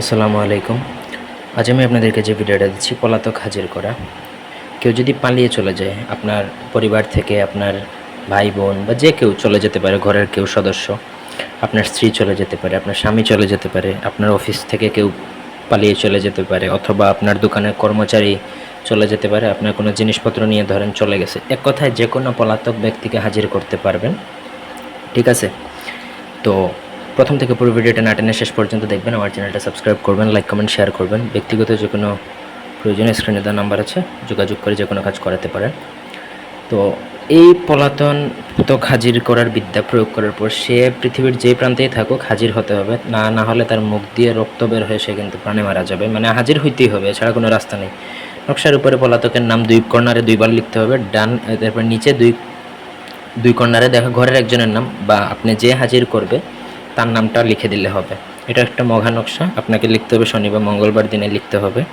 আসসালামু আলাইকুম। আজ আমি আপনাদেরকে যে ভিডিওটা দিচ্ছি, পলাতক হাজির করা। কেউ যদি পালিয়ে চলে যায়, আপনার পরিবার থেকে, আপনার ভাই বোন বা যে কেউ চলে যেতে পারে, ঘরের কেউ সদস্য, আপনার স্ত্রী চলে যেতে পারে, আপনার স্বামী চলে যেতে পারে, আপনার অফিস থেকে কেউ পালিয়ে চলে যেতে পারে, অথবা আপনার দোকানের কর্মচারী চলে যেতে পারে, আপনার কোনো জিনিসপত্র নিয়ে ধরেন চলে গেছে, এক কথায় যে কোনো পলাতক ব্যক্তিকে হাজির করতে পারবেন। ঠিক আছে? তো প্রথম থেকে পুরো ভিডিওটা না টেনে শেষ পর্যন্ত দেখবেন। আমার চ্যানেলটা সাবস্ক্রাইব করবেন লাইক কমেন্ট শেয়ার করবেন। ব্যক্তিগত যে কোনো প্রয়োজনীয় স্ক্রিনে দেওয়া নাম্বার আছে, যোগাযোগ করে যে কোনো কাজ করাতে পারেন। তো এই পলাতন তো হাজির করার বিদ্যা প্রয়োগ করার পর সে পৃথিবীর যে প্রান্তেই থাকুক হাজির হতে হবে। না না হলে তার মুখ দিয়ে রক্ত বের হয়ে সে কিন্তু প্রাণে মারা যাবে। মানে হাজির হইতেই হবে, এছাড়া কোনো রাস্তা নেই। নকশার উপরে পলাতকের নাম দুই কর্নারে দুইবার লিখতে হবে। ডান তারপর নিচে দুই দুই কর্নারে দেখা, ঘরের একজনের নাম বা আপনি যে হাজির করবে তার নামটা লিখে দিলে হবে। এটা একটা মঘা নকশা, আপনাকে লিখতে হবে শনি বা মঙ্গলবার দিনে লিখতে হবে।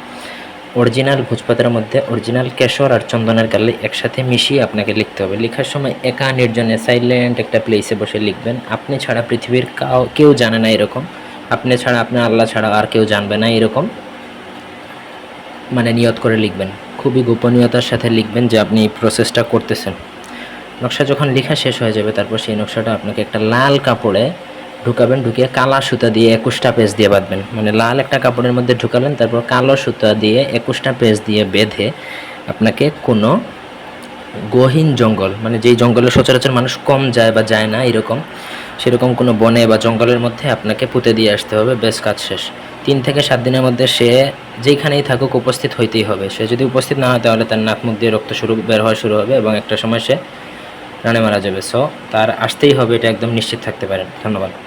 অরিজিনাল ভোজপাতার মধ্যে অরিজিনাল কেশর আর চন্দনের কালি একসাথে মিশিয়ে আপনাকে লিখতে হবে। লেখার সময় একা নির্জনে সাইলেন্ট একটা প্লেসে বসে লিখবেন। আপনি ছাড়া পৃথিবীর কাউ, কেউ জানে না এরকম। আপনি ছাড়া আপনার আল্লাহ ছাড়া আর কেউ জানবে না এরকম। মানে নিয়ত করে লিখবেন। খুবই গোপনীয়তার সাথে লিখবেন যে আপনি এই প্রসেসটা করতেছেন। নকশা যখন লেখা শেষ হয়ে যাবে, তারপর সেই নকশাটা আপনাকে একটা লাল কাপড়ে ঢুকাবেন, ঢুকিয়ে কালা সুতা দিয়ে একুশটা পেজ দিয়ে বাঁধবেন। মানে লাল একটা কাপড়ের মধ্যে ঢুকালেন, তারপর কালো সুতা দিয়ে একুশটা পেজ দিয়ে বেঁধে আপনাকে কোনো গহীন জঙ্গল মানে যেই জঙ্গলে সচরাচর মানুষ কম যায় বা যায় না, এরকম, সেরকম কোনো বনে বা জঙ্গলের মধ্যে আপনাকে পুঁতে দিয়ে আসতে হবে, বেশ কাজ শেষ। তিন থেকে সাত দিনের মধ্যে সে যেখানেই থাকুক উপস্থিত হইতেই হবে। সে যদি উপস্থিত না হয়, তাহলে তার নাক মুখ দিয়ে রক্ত শুরু, বের হওয়া শুরু হবে এবং একটা সময় সে প্রাণে মারা যাবে। সো তার আসতেই হবে, এটা একদম নিশ্চিত থাকতে পারেন। ধন্যবাদ।